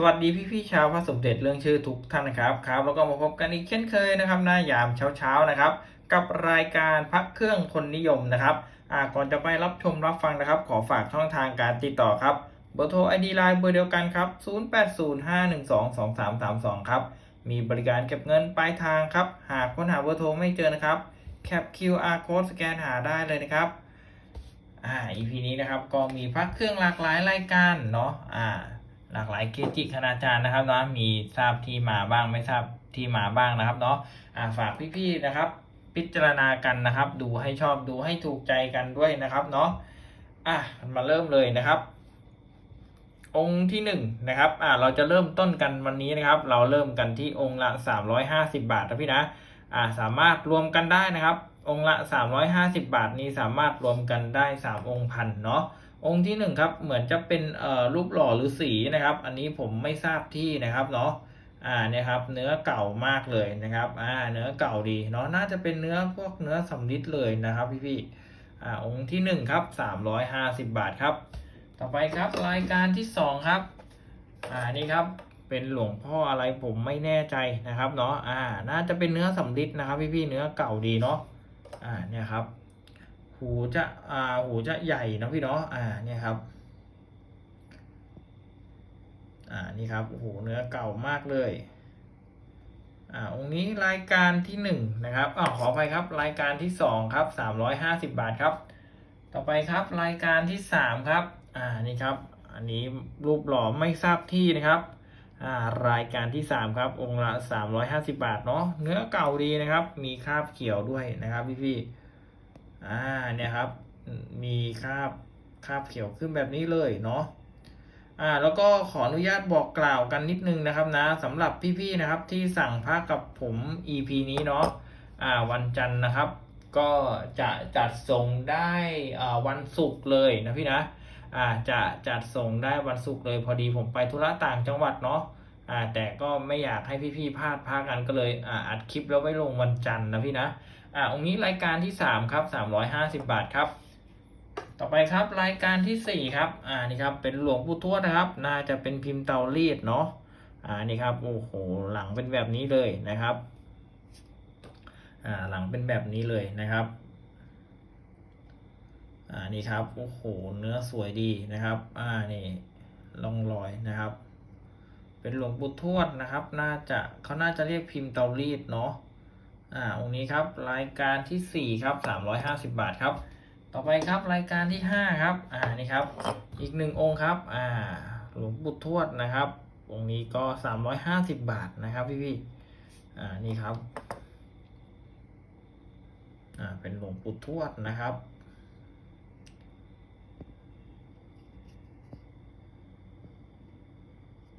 สวัสดีพี่ๆชาวพระสมเด็จเรื่องชื่อทุกท่านนะครับครับแล้วก็มาพบกันอีกเช่นเคยนะครับหน้ายามเช้าๆนะครับ กับรายการพักเครื่องคนนิยมนะครับอ่าก่อนจะไปรับชมรับฟังนะครับ ขอฝากช่องทางการติดต่อครับเบอร์โทร ID ไลน์เบอร์เดียวกันครับ 0805122332 ครับ มีบริการเก็บเงินปลายทางครับ หากค้นหาเบอร์โทรไม่เจอนะครับแคป QR code สแกนหาได้เลยนะครับอ่า EP นี้นะครับก็มีพักเครื่องหลากหลายรายการเนาะอ่า หลากหลายเกจิคณาจารย์นะครับเนาะมีทราบที่มาบ้างไม่ทราบที่มาบ้างนะครับเนาะอ่าฝากพี่ๆนะครับ พิจารณากันนะครับ ดูให้ชอบดูให้ถูกใจกันด้วยนะครับเนาะอะมาเริ่มเลยนะครับ องค์ที่หนึ่งนะครับอ่าเราจะเริ่มต้นกันวันนี้นะครับ เราเริ่มกันที่องค์ละ 350 บาทนะพี่นะอ่าสามารถรวมกันได้นะครับ องค์ละ 350 บาทนี้สามารถรวมกันได้ 3 องค์พันเนาะ องค์ที่หนึ่งครับเหมือนจะเป็นเอ่อรูปหล่อหรือสีนะครับ อันนี้ผมไม่ทราบที่นะครับเนาะอ่าเนี่ยครับเนื้อเก่ามากเลยนะครับอ่าเนื้อเก่าดีเนาะน่าจะเป็นเนื้อพวกเนื้อสำลิดเลยนะครับพี่ๆอ่าองค์ที่หนึ่งครับ350บบาทครับ ต่อไปครับรายการที่สองครับอ่านี่ครับเป็นหลวงพ่ออะไรผมไม่แน่ใจนะครับเนาะอ่าน่าจะเป็นเนื้อสำลิดนะครับ พี่ๆเนื้อเก่าดีเนาะอ่าเนี่ยครับ หูจะอ่าหูจะใหญ่นะพี่เนาะอ่าเนี่ยครับอ่านี่ครับโอ้โหเนื้อเก่ามากเลยอ่าองค์นี้รายการที่หนึ่งนะครับอ้าวขออภัยครับรายการที่สองครับสามร้อยห้าสิบบาทครับ ต่อไปครับรายการที่สามครับอ่านี่ครับ อันนี้รูปหล่อไม่ทราบที่นะครับอ่ารายการที่สามครับองค์ละสามร้อยห้าสิบาทเนาะเนื้อเก่าดีนะครับ มีคราบเขียวด้วยนะครับพี่พี่ อ่าเนี่ยครับ มีคราบคราบเขียวขึ้นแบบนี้เลยเนาะอ่าแล้วก็ขออนุญาตบอกกล่าวกันนิดนึงนะครับนะสำหรับพี่ๆนะครับที่สั่งผ้ากับผม EP นี้เนาะอ่าวันจันทร์นะครับ ก็จะจัดส่งได้อ่าวันศุกร์เลยนะพี่นะอ่าจะจัดส่งได้วันศุกร์เลย พอดีผมไปธุระต่างจังหวัดเนาะอ่าแต่ก็ไม่อยากให้พี่ๆพลาดพากันก็เลยอ่าอัดคลิปแล้วไว้ลงวันจันทร์นะพี่นะ อ่าองค์นี้รายการที่สามครับสามร้อยห้าสิบบาทครับ ต่อไปครับรายการที่สี่ครับอ่านี่ครับเป็นหลวงปู่ทวดนะครับ น่าจะเป็นพิมพ์เตารีดเนาะอ่านี่ครับโอ้โหหลังเป็นแบบนี้เลยนะครับอ่าหลังเป็นแบบนี้เลยนะครับอ่านี่ครับโอ้โหเนื้อสวยดีนะครับอ่านี่ร่องรอยนะครับ เป็นหลวงปู่ทวดนะครับ น่าจะเขาน่าจะเรียกพิมพ์เตารีดเนาะ อ่าองค์นี้ครับรายการที่สี่ครับสามร้อยห้าสิบบาทครับ ต่อไปครับรายการที่ห้าครับอ่านี่ครับ อีกหนึ่งองค์ครับอ่าหลวงปู่ทวดนะครับองค์นี้ก็สามร้อยห้าสิบบาทนะครับพี่พี่อ่านี่ครับอ่าเป็นหลวงปู่ทวดนะครับ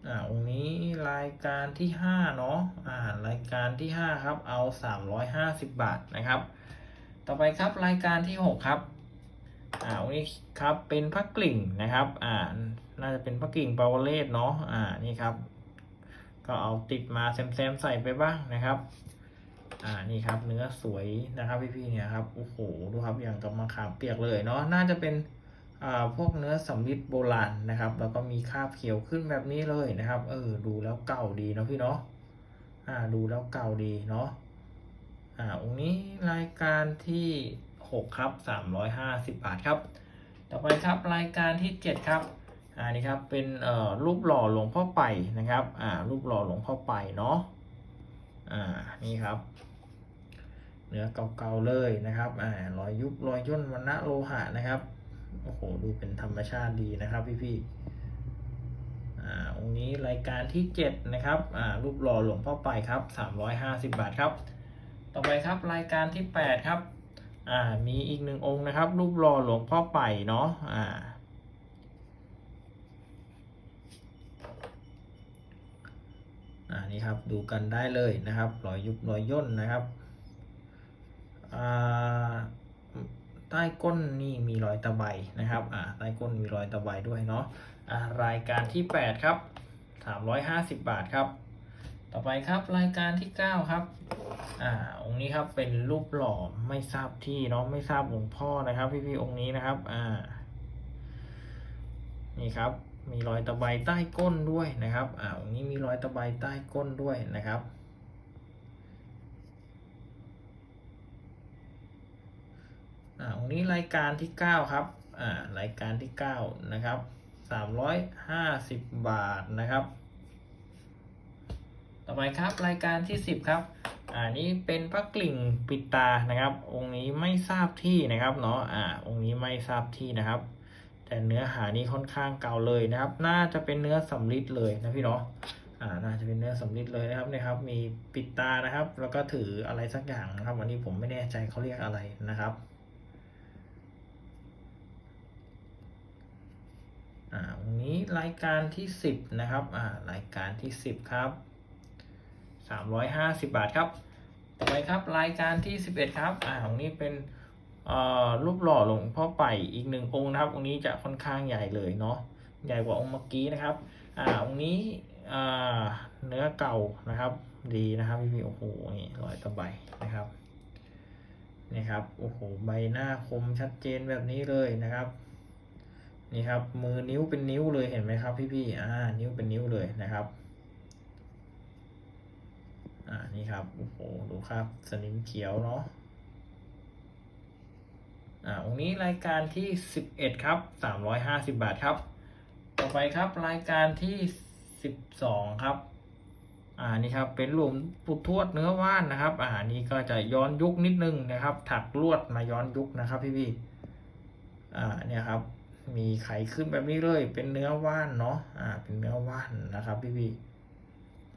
อ่าองค์นี้รายการที่ห้าเนาะอ่ารายการที่ห้าครับเอาสามร้อยห้าสิบบาทนะครับ ต่อไปครับรายการที่หกครับอ่าวันนี้ครับเป็นพระกลิ่งนะครับอ่าน่าจะเป็นพระกลิ่งปาวเลศเนาะอ่านี่ครับ ก็เอาติดมาแซมๆใส่ไปบ้างนะครับอ่านี่ครับเนื้อสวยนะครับพี่ๆเนี่ยครับโอ้โหดูครับอย่างกับมะขามเปียกเลยเนาะน่าจะเป็น พวกเนื้อสำลิดโบราณนะครับ แล้วก็มีคราบเขียวขึ้นแบบนี้เลยนะครับเออดูแล้วเก่าดีเนาะพี่เนาะอ่าดูแล้วเก่าดีเนาะอ่าองค์นี้รายการที่หกครับสามร้อยห้าสิบบาทครับ ต่อไปครับรายการที่เจ็ดครับอ่านี่ครับเป็นเอ่อรูปหล่อหลวงพ่อไปนะครับอ่ารูปหล่อหลวงพ่อไปเนาะอ่านี่ครับเนื้อเก่าๆเลยนะครับอ่ารอยยุบรอยย่นวันณะโลหะนะครับ โอ้โห ดูเป็นธรรมชาติดีนะครับพี่ๆอ่าองค์นี้รายการที่เจ็ดนะครับอ่ารูปหล่อหลวงพ่อไปครับสามร้อยห้าสิบบาทครับ ต่อไปครับรายการที่แปดครับอ่ามีอีกหนึ่งองค์นะครับ รูปหล่อหลวงพ่อไปเนาะอ่าอ่านี่ครับดูกันได้เลยนะครับรอยยุบรอยย่นนะครับอ่า ใต้ก้นนี่มีรอยตะไบนะครับอ่าใต้ก้นมีรอยตะไบด้วยเนาะอ่ารายการที่แปดครับสามร้อยห้าสิบบาทครับ ต่อไปครับรายการที่เก้าครับอ่าองค์นี้ครับเป็นรูปหล่อไม่ทราบที่เนาะไม่ทราบหลวงพ่อนะครับ พี่ๆองค์นี้นะครับอ่านี่ครับมีรอยตะไบใต้ก้นด้วยนะครับอ่าองค์นี้มีรอยตะไบใต้ก้นด้วยนะครับ อ่าองนี้รายการที่เก้าครับอ่ารายการที่เก้านะครับสามร้อยห้าสิบบาทนะครับ ต่อไปครับรายการที่สิบครับอ่านี้เป็นพระกลิ่งปิดตานะครับ องค์นี้ไม่ทราบที่นะครับเนาะอ่าองค์นี้ไม่ทราบที่นะครับ แต่เนื้อหานี้ค่อนข้างเก่าเลยนะครับ น่าจะเป็นเนื้อสำริดเลยนะพี่เนาะอ่าน่าจะเป็นเนื้อสำริดเลยนะครับเนี่ยครับ มีปิดตานะครับ แล้วก็ถืออะไรสักอย่างนะครับ วันนี้ผมไม่แน่ใจเขาเรียกอะไรนะครับ อ่าวันนี้รายการที่สิบนะครับอ่ารายการที่สิบครับสามร้อยห้าสิบบาทครับต่อไปครับรายการที่สิบเอ็ดครับอ่าของนี้เป็นอ่รูปหล่อหลวงพ่อไปอีกหนึ่งองค์นะครับองค์นี้จะค่อนข้างใหญ่เลยเนาะใหญ่กว่าองค์เมื่อกี้นะครับอ่าองค์นี้อ่าเนื้อเก่านะครับ ดีนะครับพี่พี่โอ้โหนี่รอยตะไบนะครับนี่ครับโอ้โหใบหน้าคมชัดเจนแบบนี้เลยนะครับ นี่ครับ มือนิ้วเป็นนิ้วเลยเห็นไหมครับพี่พี่ๆอ่า นิ้วเป็นนิ้วเลยนะครับ อ่านี่ครับโอ้โหดูครับ สนิมเขียวเนาะอ่าองนี้รายการที่สิบเอ็ดครับสามร้อยห้าสิบบาทครับ ต่อไปครับรายการที่สิบสองครับอ่านี่ครับเป็นหลุมปุทวดเนื้อว่านนะครับ อ่านี่ก็จะย้อนยุคนิดนึงนะครับ ถักลวดมาย้อนยุคนะครับ พี่พี่อ่าเนี่ยครับ มีไข่ขึ้นแบบนี้เลย เป็นเนื้อว่านเนาะอ่าเป็นเนื้อว่านนะครับพี่พี่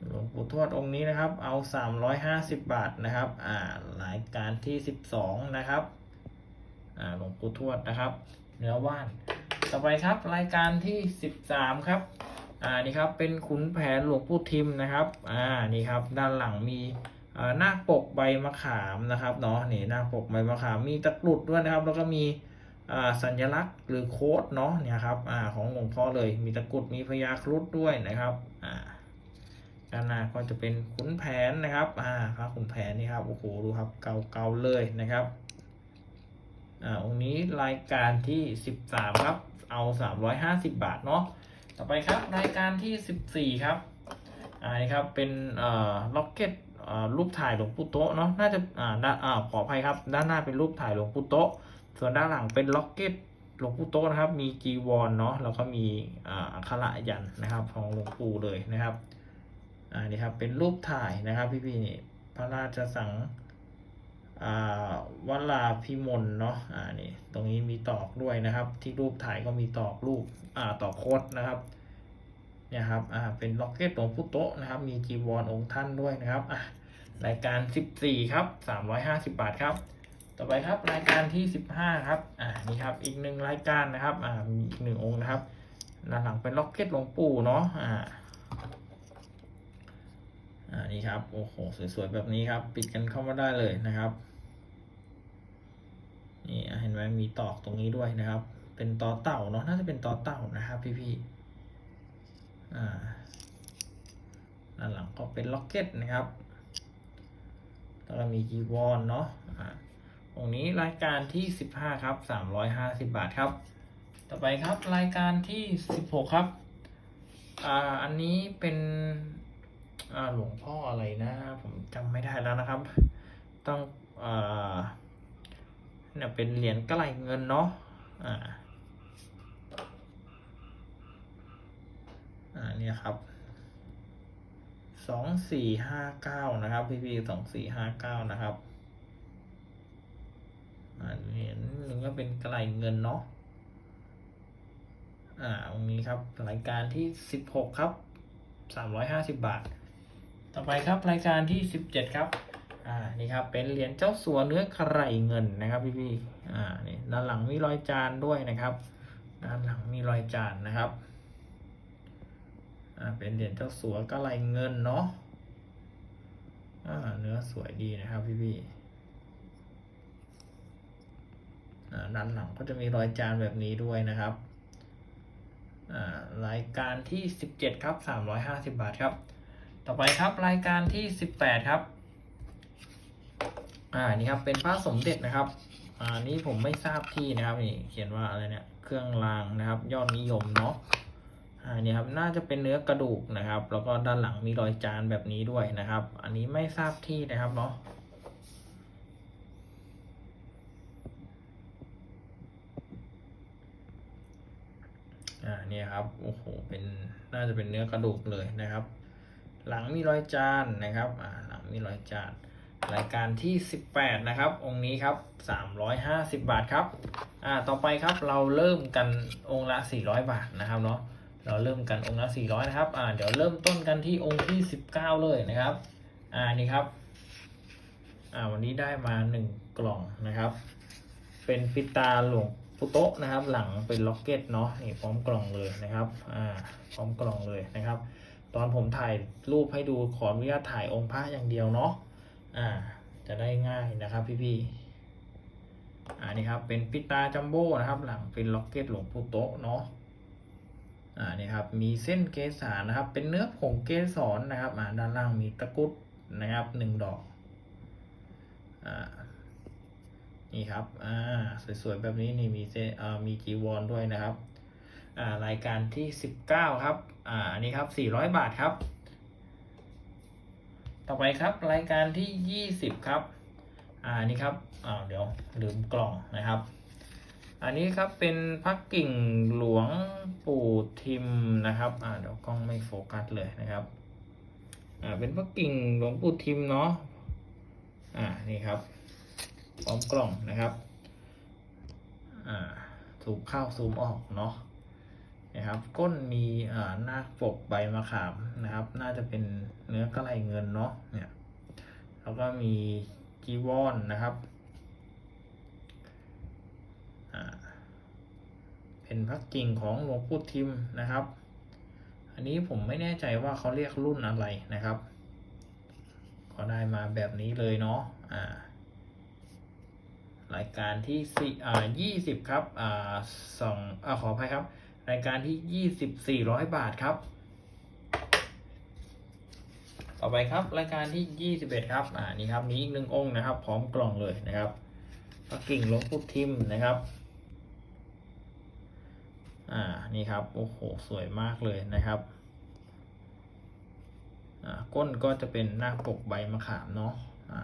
หลวงปู่ทวดองค์นี้นะครับ เอาสามร้อยห้าสิบบาทนะครับ อ่ารายการที่สิบสองนะครับ อ่าหลวงปู่ทวดนะครับ เนื้อว่าน ต่อไปครับรายการที่สิบสามครับ อ่านี่ครับเป็นขุนแผนหลวงปู่ทิมนะครับ อ่านี่ครับด้านหลังมีหน้าปกใบมะขามนะครับเนาะนี่หน้าปกใบมะขามมีตะกรุดด้วยนะครับ แล้วก็มี สัญลักษณ์หรือโค้ดเนาะเนี่ยครับอของหลวงพ่อเลยมีตะกรุดมีพญาครุฑด้วยนะครับด้านหน้าก็จะเป็นขุนแผนนะครับอ่าพระขุนแผนนี่ครับโอ้โหดูครับเก่าๆเลยนะครับอ่าองค์นี้รายการที่สิบสามครับ เอาสามร้อยห้าสิบบาทเนาะต่อไปครับรายการที่สิบสี่ครับอ่านี่ครับเป็นเอ่อล็อกเก็ตรูปถ่ายหลวงปู่โตะเนาะน่าจะอ่าอ่าขออภัยครับ ด้านหน้าเป็นรูปถ่ายหลวงปู่โตะ ส่วนด้านหลังเป็นล็อกเก็ตหลวงปู่โตนะครับ มีจีวรเนาะแล้วก็มีอ่าอักขระยันนะครับ ของหลวงปู่เลยนะครับอ่านี่ครับเป็นรูปถ่ายนะครับ พี่ๆนี่พระราชสังวัลาพิมลเนาะอ่านี่ตรงนี้มีตอกด้วยนะครับ ที่รูปถ่ายก็มีตอกรูปอ่าตอกโคดนะครับเนี่ยครับอ่าเป็นล็อกเก็ตหลวงปู่โตนะครับ มีจีวรองค์ท่านด้วยนะครับอะรายการ 14 ครับ 350 บาทครับ ต่อไปครับรายการที่ 15 ครับ อ่านี่ครับอีกหนึ่งรายการนะครับ อ่ามีอีกหนึ่งองค์นะครับด้านหลังเป็นล็อกเก็ตหลวงปู่เนาะ อ่า อ่านี่ครับ โอ้โห สวยๆ แบบนี้ครับ ปิดกันเข้ามาได้เลยนะครับ นี่เห็นไหมมีตอกตรงนี้ด้วยนะครับ เป็นต่อเต่าเนาะ น่าจะเป็นต่อเต่านะครับ พี่ๆ อ่า ด้านหลังก็เป็นล็อกเก็ตนะครับแล้วก็มีจีวรเนาะ อ่า ตรงนี้รายการที่สิบห้าครับสามร้อยห้าสิบาทครับ ต่อไปครับรายการที่สิบหกครับ อ่า อันนี้เป็นอ่าหลวงพ่ออะไรนะ ผมจำไม่ได้แล้วนะครับ ต้องอ่าเนี่ยเป็นเหรียญกระไหลเงินเนาะ อ่า อ่าเนี่ยครับสองสี่ห้าเก้านะครับ พี่พี่สองสี่ห้าเก้านะครับ อันนี้หนึ่งก็เป็นกระไหลเงินเนาะอ่าตรงนี้ครับรายการที่สิบหกครับสามร้อยห้าสิบบาท ต่อไปครับรายการที่สิบเจ็ดครับอ่านี่ครับเป็นเหรียญเจ้าสัวเนื้อกระไหลเงินนะครับพี่พี่อ่านี่ด้านหลังมีรอยจานด้วยนะครับด้านหลังมีรอยจานนะครับอ่าเป็นเหรียญเจ้าสัวกระไหลเงินเนาะอ่าเนื้อสวยดีนะครับพี่พี่อ่า ด้านหลังก็จะมีรอยจานแบบนี้ด้วยนะครับรายการที่สิบเจ็ดครับสามร้อยห้าสิบาทครับ ต่อไปครับรายการที่สิบแปดครับ อ่า นี่ครับ เป็นพระสมเด็จนะครับ อ่า นี่ผมไม่ทราบที่นะครับนี่ เขียนว่าอะไรเนี่ย เครื่องรางนะครับ ยอดนิยมเนาะ อ่า นี่ครับ น่าจะเป็นเนื้อกระดูกนะครับ แล้วก็ด้านหลังมีรอยจานแบบนี้ด้วยนะครับ อันนี้ไม่ทราบที่นะครับเนาะ อ่าเนี่ยครับโอ้โหเป็นน่าจะเป็นเนื้อกระดูกเลยนะครับ หลังมีรอยจานนะครับอ่าหลังมีรอยจานรายการที่ 18 นะครับ องค์นี้ครับ 350 บาทครับอ่าต่อไปครับเราเริ่มกันองค์ละ 400 บาทนะครับเนาะเราเริ่มกันองค์ละ 400 นะครับอ่าเดี๋ยวเริ่มต้นกันที่องค์ที่ 19 เลยนะครับอ่านี่ครับอ่าวันนี้ได้มา 1 กล่องนะครับ เป็นปิตาหลวง ปุโตะนะครับ หลังเป็นล็อกเก็ตเนาะนี่พร้อมกล่องเลยนะครับอ่าพร้อมกล่องเลยนะครับ ตอนผมถ่ายรูปให้ดูขออนุญาตถ่ายองค์พระอย่างเดียวเนาะอ่า จะได้ง่ายนะครับพี่ๆอ่านี่ครับเป็นปิตาจัมโบ้นะครับ หลังเป็นล็อกเก็ตหลวงปู่โตะเนาะอ่านี่ครับมีเส้นเกสานะครับ เป็นเนื้อผงเกสรนะครับอ่าด้านล่างมีตะกุดนะครับหนึ่งดอกอ่า นี่ครับ อ่า สวยๆ แบบนี้นี่มีเซอ่ามีจีวรด้วยนะครับ อ่ารายการที่สิบเก้าครับ อ่า อันนี้ครับสี่ร้อยบาทครับ ต่อไปครับรายการที่ยี่สิบครับ อ่านี่ครับอ่าเดี๋ยวลืมกล่องนะครับ อันนี้ครับเป็นพักกิ่งหลวงปู่ทิมนะครับ อ่า เดี๋ยวกล้องไม่โฟกัสเลยนะครับ อ่า เป็นพักกิ่งหลวงปู่ทิมเนาะ อ่า นี่ครับ พร้อมกล่องนะครับถูกเข้าซูมออกเนาะนะครับ ก้นมีหน้าปกใบมะขามนะครับ น่าจะเป็นเนื้อกระไหลเงินเนาะเนี่ยแล้วก็มีจีวอนนะครับเป็นพักกิ่งของหลวงปู่ทิมนะครับ อันนี้ผมไม่แน่ใจว่าเขาเรียกรุ่นอะไรนะครับ ก็ได้มาแบบนี้เลยเนาะอ่า รายการที่สี่อ่ายี่สิบครับอ่าสองอ่าขออภัยครับ รายการที่ยี่สิบสี่ร้อยบาทครับ ต่อไปครับรายการที่ยี่สิบเอ็ดครับอ่านี่ครับมีอีกหนึ่งองค์นะครับ พร้อมกล่องเลยนะครับพระกิ่งหลวงปู่ทิมนะครับอ่านี่ครับโอ้โหสวยมากเลยนะครับอ่าก้นก็จะเป็นหน้าปกใบมะขามเนาะอ่า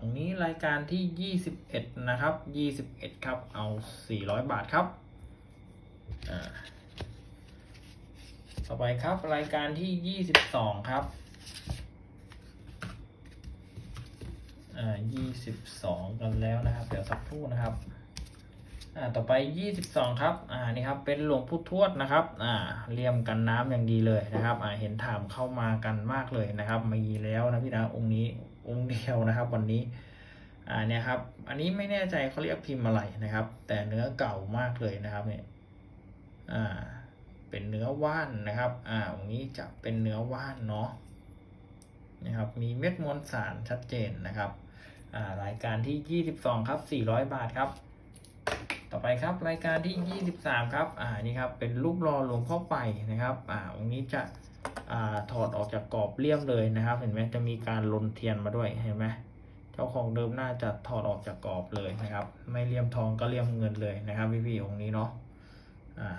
ตรงนี้รายการที่ 21 นะครับ 21 ครับ เอา 400 บาทครับอ่าต่อไปครับรายการที่ 22 ครับอ่า22 กันแล้วนะครับ เดี๋ยวสักครู่นะครับอ่าต่อไป 22 ครับอ่านี่ครับ เป็นหลวงพุทวดนะครับอ่าเลี่ยมกันน้ำอย่างดีเลยนะครับอ่าเห็นถามเข้ามากันมากเลยนะครับ มีแล้วนะพี่นะองค์นี้ องค์เดียวนะครับวันนี้อ่าเนี่ยครับ อันนี้ไม่แน่ใจเขาเรียกพิมพ์อะไรนะครับ แต่เนื้อเก่ามากเลยนะครับเนี่ยอ่าเป็นเนื้อว่านนะครับอ่าองนี้จะเป็นเนื้อว่านเนาะนะครับมีเม็ดมวลสารชัดเจนนะครับอ่ารายการที่ 22 ครับ 400 บาทครับ ต่อไปครับรายการที่ 23 ครับอ่านี่ครับเป็นรูปรอหลวงพ่อไปนะครับอ่าองค์นี้จะ ถอดออกจากกรอบเลี่ยมเลยนะครับ เห็นไหมจะมีการลนเทียนมาด้วยเห็นไหมเจ้าของเดิมน่าจะถอดออกจากกรอบเลยนะครับ ไม่เลี่ยมทองก็เลี่ยมเงินเลยนะครับพี่ๆองค์นี้เนาะ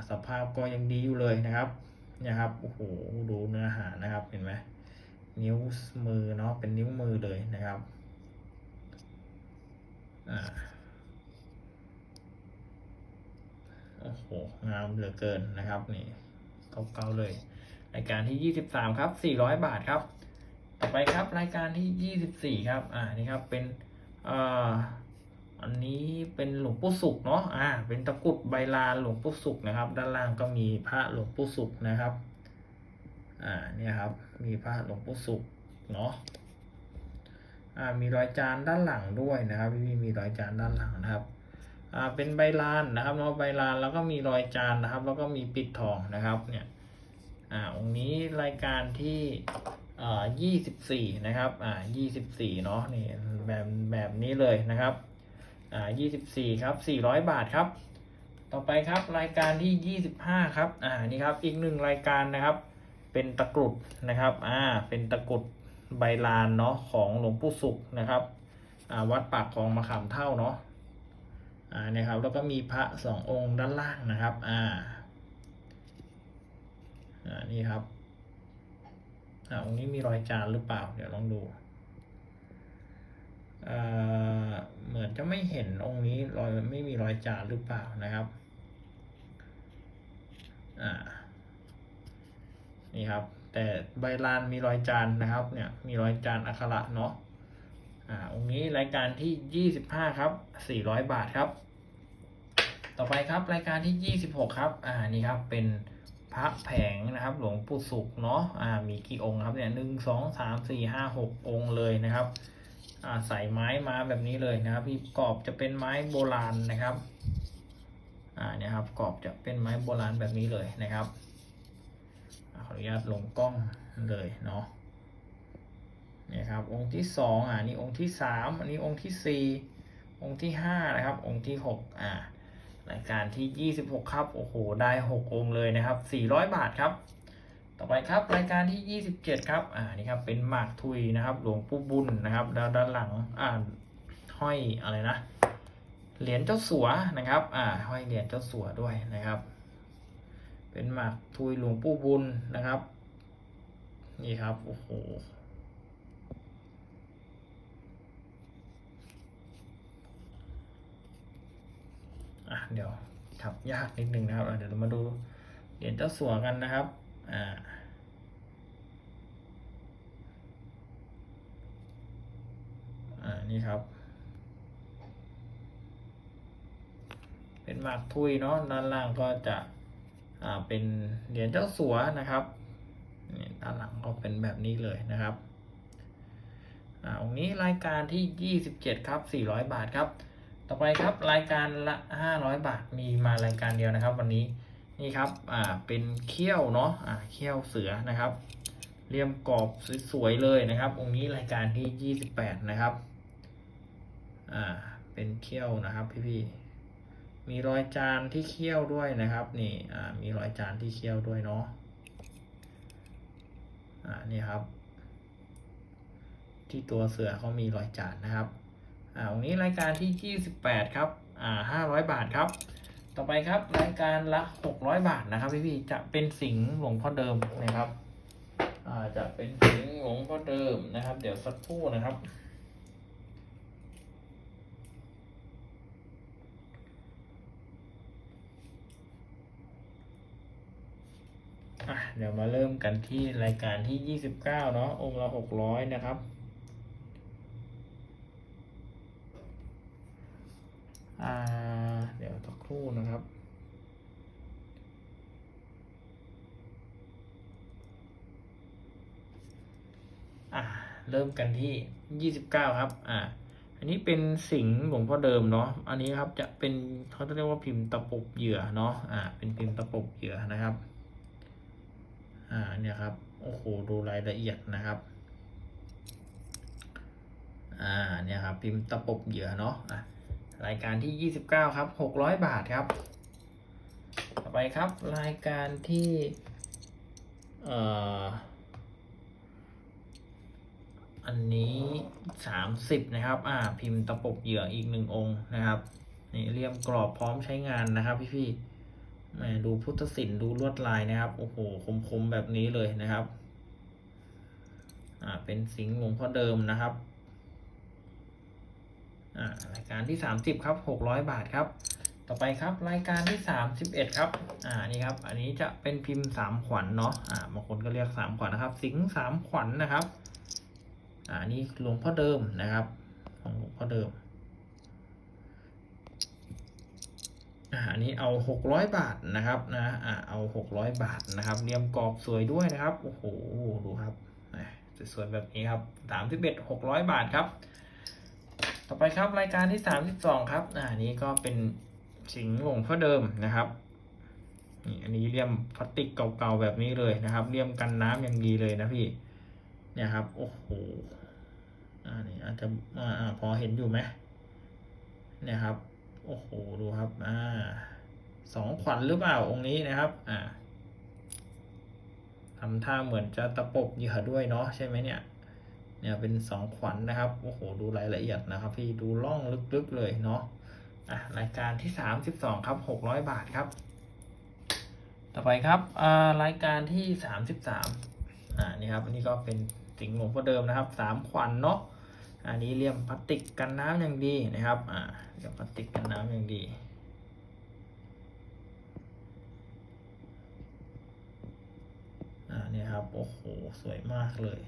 สภาพก็ยังดีอยู่เลยนะครับนี่ยครับโอ้โหดูเนื้อหานะครับเห็นไหมนิ้วมือเนาะเป็นนิ้วมือเลยนะครับอ่าโอ้โหงามเหลือเกินนะครับนี่เก่าๆเลย รายการที่ 23 ครับ 400 บาทครับ ต่อไปครับรายการที่ 24 ครับ อ่า นี่ครับ เป็นอ่ออันนี้เป็นหลวงปู่สุขเนาะ อ่า เป็นตะกรุดใบลานหลวงปู่สุขนะครับ ด้านล่างก็มีพระหลวงปู่สุขนะครับ อ่า เนี่ยครับ มีพระหลวงปู่สุขเนาะ อ่า มีรอยจานด้านหลังด้วยนะครับพี่มีรอยจานด้านหลังนะครับ อ่า เป็นใบลานนะครับเนาะ ใบลานแล้วก็มีรอยจานนะครับ แล้วก็มีปิดทองนะครับ เนี่ย อ่าองค์นี้รายการที่อ่ายี่สิบสี่นะครับอ่ายี่สิบสี่เนาะนี่แบบแบบนี้เลยนะครับอ่ายี่สิบสี่ครับสี่ร้อยบาทครับ ต่อไปครับรายการที่ยี่สิบห้าครับอ่านี่ครับอีกหนึ่งรายการนะครับ เป็นตะกรุดนะครับอ่าเป็นตะกรุดใบลานเนาะของหลวงปู่สุขนะครับอ่าวัดปากคลองมะขามเท่าเนาะอ่านี่ยครับแล้วก็มีพระสององค์ด้านล่างนะครับอ่า นี่ครับอ่าองนี้มีรอยจานหรือเปล่า เดี๋ยวลองดูอ่าเหมือนจะไม่เห็นองค์นี้รอยไม่มีรอยจานหรือเปล่านะครับอ่านี่ครับ แต่ใบลานมีรอยจานนะครับ เนี่ยมีรอยจานอักขระเนาะอ่าองค์นี้รายการที่ยี่สิบห้าครับสี่ร้อยบาทครับ ต่อไปครับรายการที่ยี่สิบหกครับ อ่านี่ครับเป็น ระแผงนะครับ หลวงปู่สุขเนาะอ่ามีกี่องค์ครับเนี่ยหนึ่งสองสามสี่ห้าหกองค์เลยนะครับอ่าใส่ไม้มาแบบนี้เลยนะครับพี่กรอบจะเป็นไม้โบราณนะครับอ่าเนี่ยครับกรอบจะเป็นไม้โบราณแบบนี้เลยนะครับขออนุญาตลงกล้องเลยเนาะเนี่ยครับองค์ที่สองอ่านี่องค์ที่สามอันนี้องค์ที่สี่องค์ที่ห้านะครับ องค์ที่หกอ่า รายการที่ยี่สิบหกครับ โอ้โห ได้หกองค์เลยนะครับสี่ร้อยบาทครับ ต่อไปครับรายการที่ยี่สิบเจ็ดครับ อ่า นี่ครับ เป็นหมากทุยนะครับ หลวงปู่บุญนะครับด้านด้านหลัง อ่า ห้อยอะไรนะ เหรียญเจ้าสัวนะครับ อ่า ห้อยเหรียญเจ้าสัวด้วยนะครับ เป็นหมากทุยหลวงปู่บุญนะครับ นี่ครับ โอ้โห อะเดี๋ยวทับยากนิดนึงนะครับเดี๋ยวเรามาดูเหรียญเจ้าสัวกันนะครับอ่าอ่านี่ครับ เป็นหมากทุยเนาะด้านล่างก็จะอ่าเป็นเหรียญเจ้าสัวนะครับนี่ด้านหลังก็เป็นแบบนี้เลยนะครับอ่าองค์นี้รายการที่ 27 ครับ 400 บาทครับ ต่อไปครับรายการละ 500 บาทมีมารายการเดียวนะครับ วันนี้นี่ครับอ่าเป็นเขี้ยวเนาะอ่าเขี้ยวเสือนะครับเรียมกรอบสวยๆเลยนะครับ องค์นี้รายการที่ 28 นะครับอ่าเป็นเขี้ยวนะครับพี่ๆมีรอยจานที่เคี้ยวด้วยนะครับนี่อ่ามีรอยจานที่เคี้ยวด้วยเนาะอ่านี่ครับ ที่ตัวเสือเขามีรอยจานนะครับ อ่าวันนี้รายการที่ 28 ครับอ่า500 บาทครับ ต่อไปครับรายการละ 600 บาทนะครับพี่พี่ๆจะเป็นสิงหลวงพ่อเดิมนะครับอ่าจะเป็นสิงหลวงพ่อเดิมนะครับ เดี๋ยวสักครู่นะครับอะเดี๋ยวมาเริ่มกันที่รายการที่ 29 เนาะองค์ละ600 นะครับ อ่า เดี๋ยวสักครู่นะครับอ่าเริ่มกันที่ 29 ครับ อ่า อันนี้เป็นสิงห์หลวงพ่อเดิมเนาะ อันนี้ครับจะเป็นเขาจะเรียกว่าพิมพ์ตะปบเหยื่อเนาะ อ่า เป็นพิมพ์ตะปบเหยื่อนะครับ อ่า เนี่ยครับ โอ้โห ดูรายละเอียดนะครับอ่าเนี่ยครับพิมพ์ตะปบเหยื่อเนาะอะ รายการที่ 29 ครับ600 บาทครับ ต่อไปครับรายการที่เอ่ออันนี้ 30 นะครับ อ่า พิมพ์ตะปบเหยื่ออีกหนึ่งองค์นะครับนี่เรียมกรอบพร้อมใช้งานนะครับ พี่ๆแหมดูพุทธศิลป์ดูลวดลายนะครับ โอ้โหคมๆแบบนี้เลยนะครับ อ่าเป็นสิงห์หลวงพ่อเดิมนะครับ รายการที่สามสิบครับหกร้อยบาทครับ ต่อไปครับรายการที่สามสิบเอ็ดครับอ่านี่ครับ อันนี้จะเป็นพิมพ์สามขวัญเนาะอ่าบางคนก็เรียกสามขวัญนะครับ สิงสามขวัญนะครับอ่านี่หลวงพ่อเดิมนะครับของหลวงพ่อเดิมอ่าอันนี้เอาหกร้อยบาทนะครับนะอ่าเอาหกร้อยบาทนะครับเรียมกรอบสวยด้วยนะครับ โอ้โห ดูครับสวยๆแบบนี้ครับสามสิบเอ็ดหกร้อยบาทครับ ต่อไปครับรายการที่สามิบสองครับอ่านี้ก็เป็นสิงห์หลวงพ่อเดิมนะครับนี่อันนี้เรียมพลาสติกเก่าๆแบบนี้เลยนะครับเรียมกันน้ำอย่างดีเลยนะพี่เนี่ยครับโอ้โหอ่านี่อาจจะอ่าอ่าพอเห็นอยู่ไหมเนี่ยครับโอ้โหดูครับอ่าสองขวัญหรือเปล่าองค์นี้นะครับอ่าทำท่าเหมือนจะตะปบเหยื่อด้วยเนาะใช่ไหมเนี่ย เนี่ยเป็นสองขวัญนะครับโอ้โหดูรายละเอียดนะครับ พี่ดูล่องลึกๆเลยเนาะอะรายการที่สามสิบสองครับหกร้อยบาทครับ ต่อไปครับอ่ารายการที่สามสิบสามอ่านี่ครับอันนี้ก็เป็นสิงห์หลวงพ่อเดิมนะครับสามขวัญเนาะอันนี้เลี่ยมพลาสติกกันน้ำอย่างดีนะครับอ่าเลี่ยมพลาสติกกันน้ำอย่างดีอ่าเนี่ยครับโอ้โหสวยมากเลย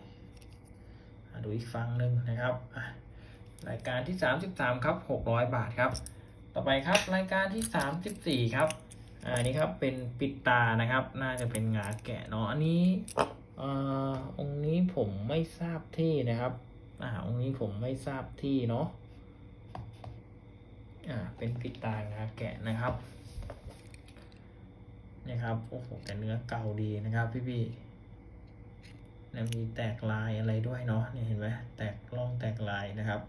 ดูอีกฝั่งหนึ่งนะครับรายการที่ 33 ครับ 600 บาทครับ ต่อไปครับรายการที่ 34 ครับอ่าอันนี้ครับเป็นปิดตานะครับ น่าจะเป็นงาแกะเนาะอันนี้อ่าองค์นี้ผมไม่ทราบที่นะครับอ่าองค์นี้ผมไม่ทราบที่เนาะอ่าเป็นปิดตางาแกะนะครับนี่ครับโอ้โหแต่เนื้อเก่าดีนะครับพี่พี่ ๆแล้วมีแตกลายอะไรด้วยเนาะนี่เห็นไหมแตกร่องแตกลายนะครับ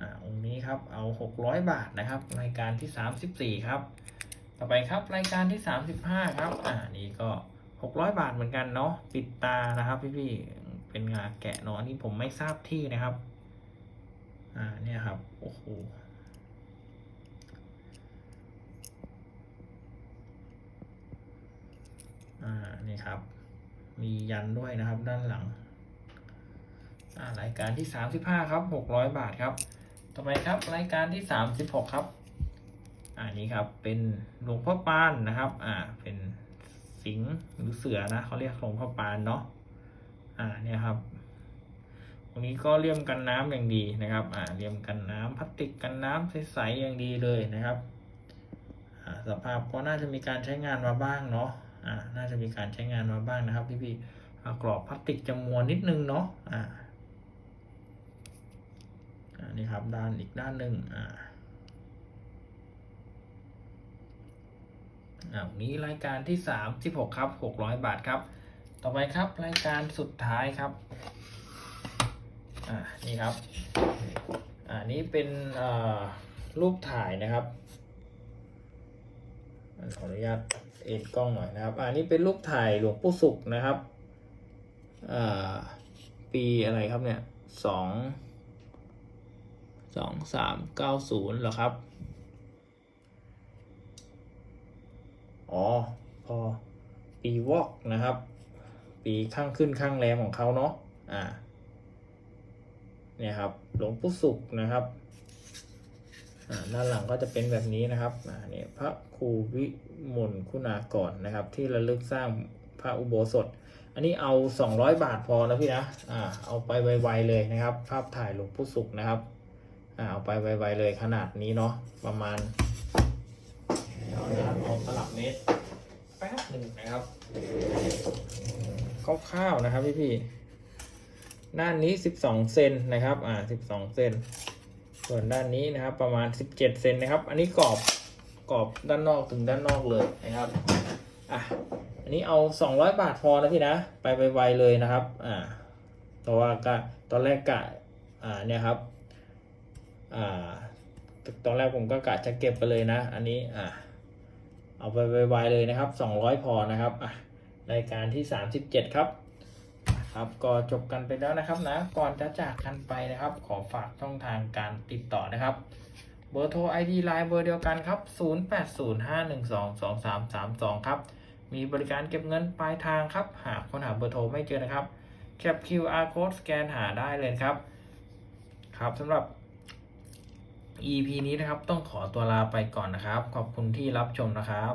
อ่าองค์นี้ครับเอาหกร้อยบาทนะครับ รายการที่สามสิบสี่ครับ ต่อไปครับรายการที่สามสิบห้าครับอ่านี่ก็หกร้อยบาทเหมือนกันเนาะปิดตานะครับพี่พี่เป็นงาแกะเนาะอันนี้ผมไม่ทราบที่นะครับอ่าเนี่ยครับโอ้โหอ่านี่ครับ มียันด้วยนะครับด้านหลังอ่ารายการที่สามสิบห้าครับหกร้อยบาทครับ ต่อไปครับรายการที่สามสิบหกครับอ่านี้ครับเป็นหลวงพ่อปานนะครับ อ่า เป็นสิงหรือเสือนะเขาเรียกหลวงพ่อปานเนาะ อ่า เนี่ยครับ ตรงนี้ก็เลี่ยมกันน้ำอย่างดีนะครับ อ่า เลี่ยมกันน้ำพลาสติกกันน้ำใสๆอย่างดีเลยนะครับ อ่า สภาพก็น่าจะมีการใช้งานมาบ้างเนาะ น่าจะมีการใช้งานมาบ้างนะครับพี่พี่ๆกรอบพลาสติกจะมวนนิดนึงเนาะอ่าอ่านี่ครับด้านอีกด้านหนึ่งอ่าอ่าวันนี้รายการที่สามสิบหกครับหกร้อยบาทครับ ต่อไปครับรายการสุดท้ายครับอ่านี่ครับอ่านี่เป็นอ่อรูปถ่ายนะครับขออนุญาต เอ็นกล้องหน่อยนะครับ อันนี้เป็นรูปถ่ายหลวงปู่ศุกนะครับปีอะไรครับเนี่ยสองสองสามเก้าศูนย์เหรอครับ อ๋อ พอ ปีวอกนะครับ ปีข้างขึ้นข้างแรมของเขาเนาะ อ่า เนี่ยครับ หลวงปู่ศุกนะครับ ด้านหลังก็จะเป็นแบบนี้นะครับอ่าเนี่ยพระครูวิมลคุณากรนะครับ ที่ระลึกสร้างพระอุโบสถ อันนี้เอาสองร้อยบาทพอนะพี่นะอ่าเอาไปไวๆเลยนะครับ ภาพถ่ายหลวงปู่ศุกนะครับอ่าเอาไปไวๆเลยขนาดนี้เนาะประมาณเอานะครับเอาตลับเมตรแป๊บหนึ่งนะครับคร่าวๆนะครับพี่พี่ๆด้านนี้สิบสองเซนนะครับ อ่าสิบสองเซน ส่วนด้านนี้นะครับประมาณ 17เซนนะครับ อันนี้กรอบกรอบด้านนอกถึงด้านนอกเลยนะครับอะอันนี้เอา 200 บาทพอนะพี่นะ ไปไวๆเลยนะครับอ่าเพราะว่าก็ตอนแรกกะอ่าเนี่ยครับอ่าตอนแรกผมก็กะจะเก็บไปเลยนะ อันนี้อ่าเอาไปไวๆเลยนะครับ 200 พอนะครับอะรายการที่ 37 ครับ ครับก็จบกันไปแล้วนะครับนะก่อนจะจากกันไปนะครับ ขอฝากช่องทางการติดต่อนะครับ เบอร์โทร ID Line เบอร์เดียวกันครับ 0805122332 ครับ มีบริการเก็บเงินปลายทางครับ หากค้นหาเบอร์โทรไม่เจอนะครับแคป QR code สแกนหาได้เลยครับ ครับสำหรับ EP นี้นะครับต้องขอตัวลาไปก่อนนะครับ ขอบคุณที่รับชมนะครับ